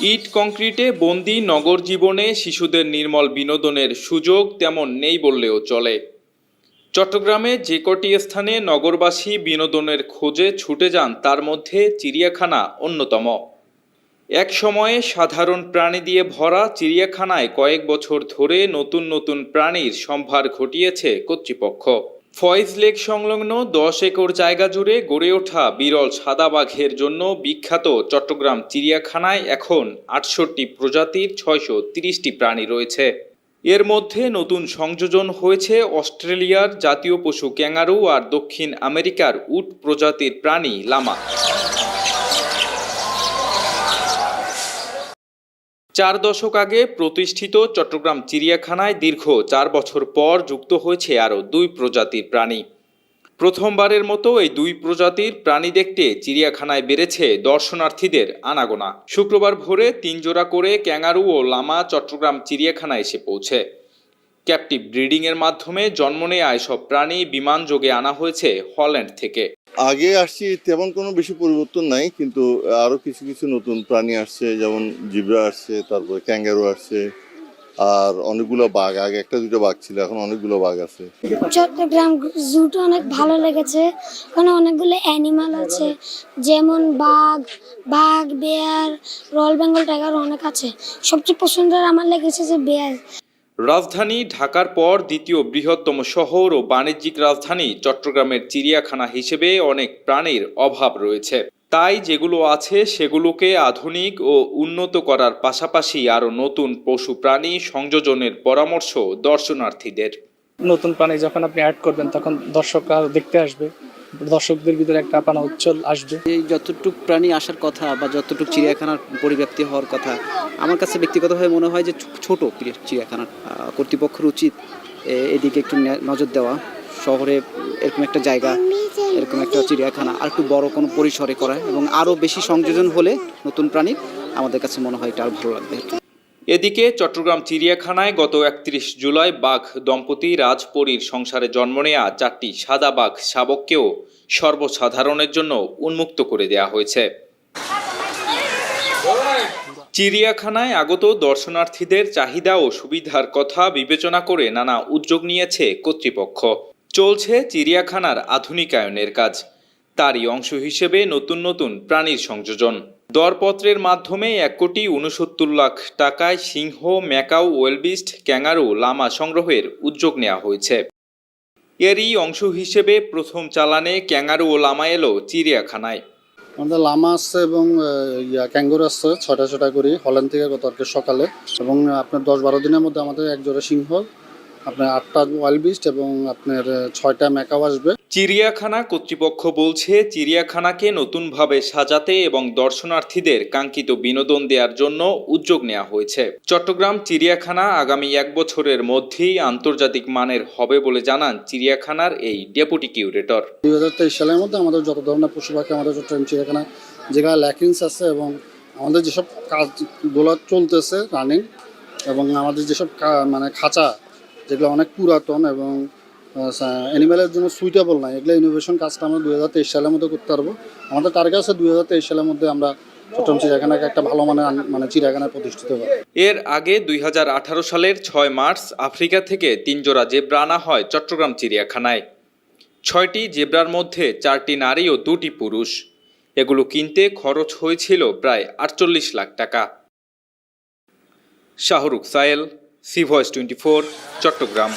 ইট কংক্রিটে বন্দি নগর জীবনে শিশুদের নির্মল বিনোদনের সুযোগ তেমন নেই বললেও চলে। চট্টগ্রামে যে কটি স্থানে নগরবাসী বিনোদনের খোঁজে ছুটে যান, তার মধ্যে চিড়িয়াখানা অন্যতম। এক সময়ে সাধারণ প্রাণী দিয়ে ভরা চিড়িয়াখানায় কয়েক বছর ধরে নতুন নতুন প্রাণীর সম্ভার ঘটিয়েছে কর্তৃপক্ষ। ফয়েজ লেক সংলগ্ন দশ একর জায়গা জুড়ে গড়ে ওঠা বিরল সাদা বাঘের জন্য বিখ্যাত চট্টগ্রাম চিড়িয়াখানায় এখন আটষট্টি প্রজাতির ছয়শো তিরিশটি প্রাণী রয়েছে। এর মধ্যে নতুন সংযোজন হয়েছে অস্ট্রেলিয়ার জাতীয় পশু ক্যাঙ্গারু আর দক্ষিণ আমেরিকার উট প্রজাতির প্রাণী লামা। চার দশক আগে প্রতিষ্ঠিত চট্টগ্রাম চিড়িয়াখানায় দীর্ঘ চার বছর পর যুক্ত হয়েছে আরও দুই প্রজাতির প্রাণী। প্রথমবারের মতো এই দুই প্রজাতির প্রাণী দেখতে চিড়িয়াখানায় বেড়েছে দর্শনার্থীদের আনাগোনা। শুক্রবার ভোরে তিন জোড়া করে ক্যাঙ্গারু ও লামা চট্টগ্রাম চিড়িয়াখানায় এসে পৌঁছে। ক্যাপটিভ ব্রিডিংয়ের মাধ্যমে জন্ম নেয়া এসব প্রাণী বিমানযোগে আনা হয়েছে হল্যান্ড থেকে। আগে আসছি তেমন কোনো বেশি পরিবর্তন নাই, কিন্তু আরও কিছু কিছু নতুন প্রাণী আসছে, যেমন জিব্রা আসছে, তারপরে ক্যাঙ্গারু আসছে, আর অনেকগুলো বাঘ, আগে একটা দুটো বাঘ ছিল, এখন অনেকগুলো বাঘ আছে। চট্টগ্রাম জুটা অনেক ভালো লেগেছে, ওখানে অনেকগুলো অ্যানিমাল আছে, যেমন বাঘ বাঘ বেয়ার রয়্যাল বেঙ্গল টাইগার অনেক আছে। সবচেয়ে পছন্দের আমার লেগেছে যে বেয়ার রাজধানী ঢাকার পর দ্বিতীয় বৃহত্তম শহর ও বাণিজ্যিক রাজধানী চট্টগ্রামের চিড়িয়াখানা হিসেবে অনেক প্রাণীর অভাব রয়েছে। তাই যেগুলো আছে সেগুলোকে আধুনিক ও উন্নত করার পাশাপাশি আরও নতুন পশু প্রাণী সংযোজনের পরামর্শ দর্শনার্থীদের। নতুন প্রাণী যখন আপনি অ্যাড করবেন, তখন দর্শকরা দেখতে আসবে। দর্শকদের ভিতরে একটা আপানা উচ্ছল আসবে। এই যতটুক প্রাণী আসার কথা বা যতটুক চিড়িয়াখানার পরিব্যাপ্তি হওয়ার কথা, আমার কাছে ব্যক্তিগতভাবে মনে হয় যে ছোট চিড়িয়াখানার কর্তৃপক্ষের উচিত এদিকে একটু নজর দেওয়া। শহরে এরকম একটা জায়গা, এরকম একটা চিড়িয়াখানা, আর একটু বড় কোনো পরিসরে করা এবং আরও বেশি সংযোজন হলে নতুন প্রাণীর আমাদের কাছে মনে হয় এটা আরও ভালো লাগবে। এদিকে চট্টগ্রাম চিড়িয়াখানায় গত একত্রিশ জুলাই বাঘ দম্পতি রাজপরীর সংসারে জন্ম নেয়া চারটি সাদা বাঘ শাবককেও সর্বসাধারণের জন্য উন্মুক্ত করে দেয়া হয়েছে। চিড়িয়াখানায় আগত দর্শনার্থীদের চাহিদা ও সুবিধার কথা বিবেচনা করে নানা উদ্যোগ নিয়েছে কর্তৃপক্ষ। চলছে চিড়িয়াখানার আধুনিকায়নের কাজ। তারই অংশ হিসেবে নতুন নতুন প্রাণীর সংযোজন। দরপত্রের মাধ্যমে এক কোটি উনসত্তর লাখ টাকায় সিংহ, ম্যাকাও, ওয়েলবিস্ট, ক্যাঙ্গারু, লামা সংগ্রহের উদ্যোগ নেওয়া হয়েছে। এরই অংশ হিসেবে প্রথম চালানে ক্যাঙ্গারু ও লামা এলো চিড়িয়াখানায়। আমাদের লামা আসছে এবং ইয়া, ক্যাঙ্গুর ছটা ছটা করে। হল্যান্ড থেকে গতকালকে সকালে। এবং আপনার দশ বারো দিনের মধ্যে আমাদের এক জোড়া সিংহ আপনার আটটা ওয়াইল্ড বিস্ট এবং আপনার ছয়টা ম্যাকাও আসবে। চিড়িয়াখানা কর্তৃপক্ষ বলছে চিড়িয়াখানাকে নতুনভাবে সাজাতে এবং দর্শনার্থীদের কাঙ্ক্ষিত বিনোদন দেওয়ার জন্য উদ্যোগ নেওয়া হয়েছে। চট্টগ্রাম চিড়িয়াখানা আগামী এক বছরের মধ্যেই আন্তর্জাতিক মানের হবে বলে জানান চিড়িয়াখানার এই ডেপুটি কিউরেটর। দুই হাজার তেইশ সালের মধ্যে আমাদের যত ধরনের পশু পাখি আমাদের চট্টগ্রাম চিড়িয়াখানা যেখানে ল্যাকিংস আছে এবং আমাদের যেসব কাজগুলো চলতেছে রানিং এবং আমাদের যেসব মানে খাঁচা যেগুলো অনেক পুরাতন এবং অ্যানিমেলের জন্য সুইটেবল নাই। এগুলো ইনোভেশন কাজটা আমরা দুই হাজার তেইশ সালের মধ্যে করতে পারব। আমাদের টার্গেট আছে দুই হাজার তেইশ সালের মধ্যে আমরা চট্টগ্রাম চিড়িয়াখানাকে একটা ভালো আন- মানে চিড়িয়াখানায় প্রতিষ্ঠিত করব। এর আগে দুই হাজার আঠারো সালের ছয় মার্চ আফ্রিকা থেকে তিন জোড়া জেব্রা আনা হয় চট্টগ্রাম চিড়িয়াখানায়। ছয়টি জেব্রার মধ্যে চারটি নারী ও দুটি পুরুষ। এগুলো কিনতে খরচ হয়েছিল প্রায় আটচল্লিশ লাখ টাকা। Shahrukh Sayel C voice twenty four Chattogram.